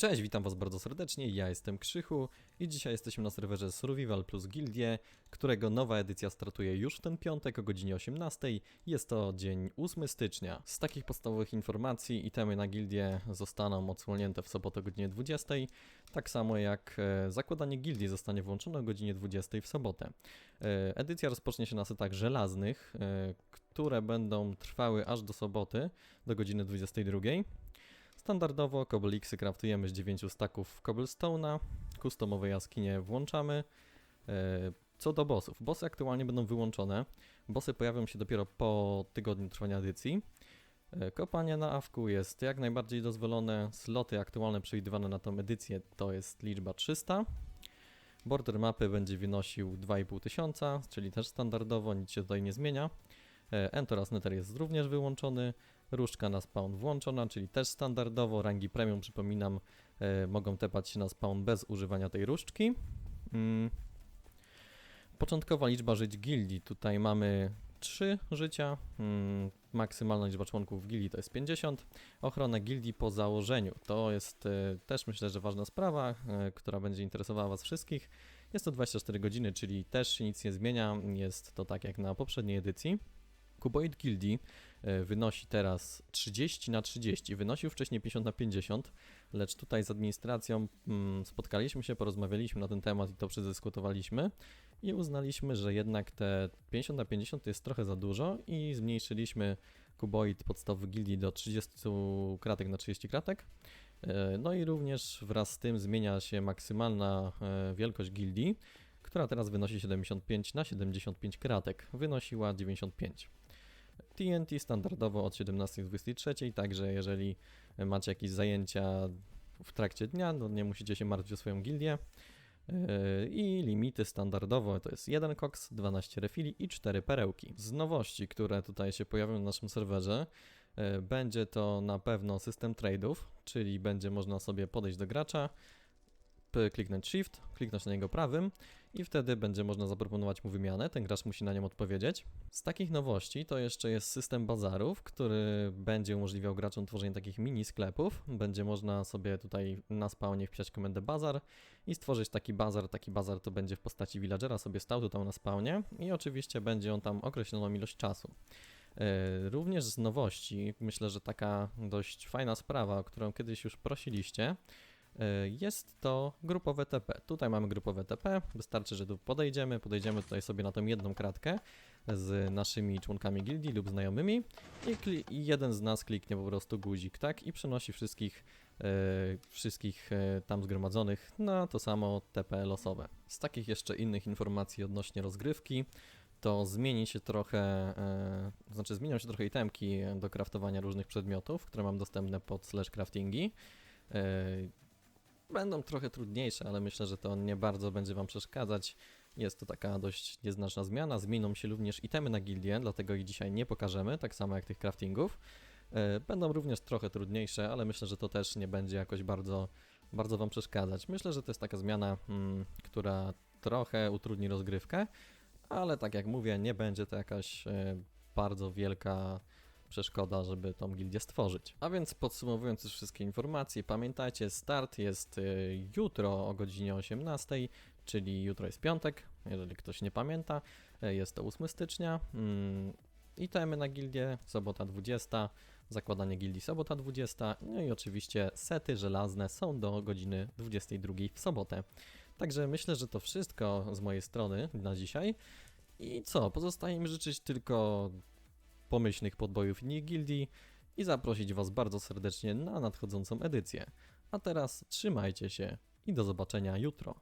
Cześć, witam was bardzo serdecznie, ja jestem Krzychu i dzisiaj jesteśmy na serwerze Survival plus Gildie, którego nowa edycja startuje już w ten piątek o godzinie 18. Jest to dzień 8 stycznia. Z takich podstawowych informacji itemy na gildię zostaną odsłonięte w sobotę o godzinie 20, tak samo jak e, zakładanie gildii zostanie włączone o godzinie 20 w sobotę. E, Edycja rozpocznie się na setach żelaznych, e, które będą trwały aż do soboty, do godziny 22. Standardowo Cobblexy craftujemy z 9 staków cobblestone'a, customowe jaskinie włączamy. E, Co do bossów, bossy aktualnie będą wyłączone. Bossy pojawią się dopiero po tygodniu trwania edycji. E, Kopanie na awku jest jak najbardziej dozwolone. Sloty aktualne przewidywane na tą edycję to jest liczba 300. Border mapy będzie wynosił 2500, tysiąca, czyli też standardowo, nic się tutaj nie zmienia. E, Enter oraz Nether jest również wyłączony. Różdżka na spawn włączona, czyli też standardowo. Rangi premium, przypominam, e, mogą tepać się na spawn bez używania tej różdżki. Mm. Początkowa liczba żyć gildii. Tutaj mamy 3 życia. Mm. Maksymalna liczba członków gildii to jest 50. Ochronę gildii po założeniu. To jest e, też myślę, że ważna sprawa, e, która będzie interesowała Was wszystkich. Jest to 24 godziny, czyli też się nic nie zmienia. Jest to tak jak na poprzedniej edycji. Kuboid Gildii wynosi teraz 30 na 30, wynosił wcześniej 50 na 50, lecz tutaj z administracją mm, spotkaliśmy się, porozmawialiśmy na ten temat i to przedyskutowaliśmy i uznaliśmy, że jednak te 50 na 50 to jest trochę za dużo i zmniejszyliśmy kuboid podstawowy gildii do 30 kratek na 30 kratek. E, No i również wraz z tym zmienia się maksymalna e, wielkość gildii, która teraz wynosi 75 na 75 kratek. Wynosiła 95. TNT standardowo od 17 do 23, także jeżeli macie jakieś zajęcia w trakcie dnia, no nie musicie się martwić o swoją gildię. Yy, I limity standardowo to jest 1 koks, 12 refili i 4 perełki. Z nowości, które tutaj się pojawią na naszym serwerze, yy, będzie to na pewno system trade'ów, czyli będzie można sobie podejść do gracza, kliknąć Shift, kliknąć na niego prawym i wtedy będzie można zaproponować mu wymianę. Ten gracz musi na nią odpowiedzieć. Z takich nowości to jeszcze jest system bazarów, który będzie umożliwiał graczom tworzenie takich mini sklepów. Będzie można sobie tutaj na spawnie wpisać komendę bazar i stworzyć taki bazar. Taki bazar to będzie w postaci villagera sobie stał tutaj na spawnie i oczywiście będzie on tam określoną ilość czasu. E, Również z nowości, myślę, że taka dość fajna sprawa, o którą kiedyś już prosiliście, Jest to grupowe TP. Tutaj mamy grupowe TP. Wystarczy, że tu podejdziemy. Podejdziemy tutaj sobie na tą jedną kratkę z naszymi członkami gildii lub znajomymi i, i jeden z nas kliknie po prostu guzik, tak? I przenosi wszystkich, e, wszystkich e, tam zgromadzonych na to samo TP losowe. Z takich jeszcze innych informacji odnośnie rozgrywki, to zmieni się trochę, e, znaczy zmienią się trochę itemki do craftowania różnych przedmiotów, które mam dostępne pod slash craftingi. E, Będą trochę trudniejsze, ale myślę, że to nie bardzo będzie Wam przeszkadzać. Jest to taka dość nieznaczna zmiana. Zmienią się również itemy na gildię, dlatego ich dzisiaj nie pokażemy, tak samo jak tych craftingów. E, Będą również trochę trudniejsze, ale myślę, że to też nie będzie jakoś bardzo, bardzo Wam przeszkadzać. Myślę, że to jest taka zmiana, mm, która trochę utrudni rozgrywkę, ale tak jak mówię, nie będzie to jakaś e, bardzo wielka przeszkoda, żeby tą gildię stworzyć. A więc podsumowując już wszystkie informacje, pamiętajcie, start jest y, jutro o godzinie 18, czyli jutro jest piątek, jeżeli ktoś nie pamięta, y, jest to 8 stycznia. Mm, Itemy na gildię, sobota 20, zakładanie gildii sobota 20, no i oczywiście sety żelazne są do godziny 22 w sobotę. Także myślę, że to wszystko z mojej strony na dzisiaj. I co, pozostaje mi życzyć tylko pomyślnych podbojów innych gildii i zaprosić Was bardzo serdecznie na nadchodzącą edycję. A teraz trzymajcie się i do zobaczenia jutro.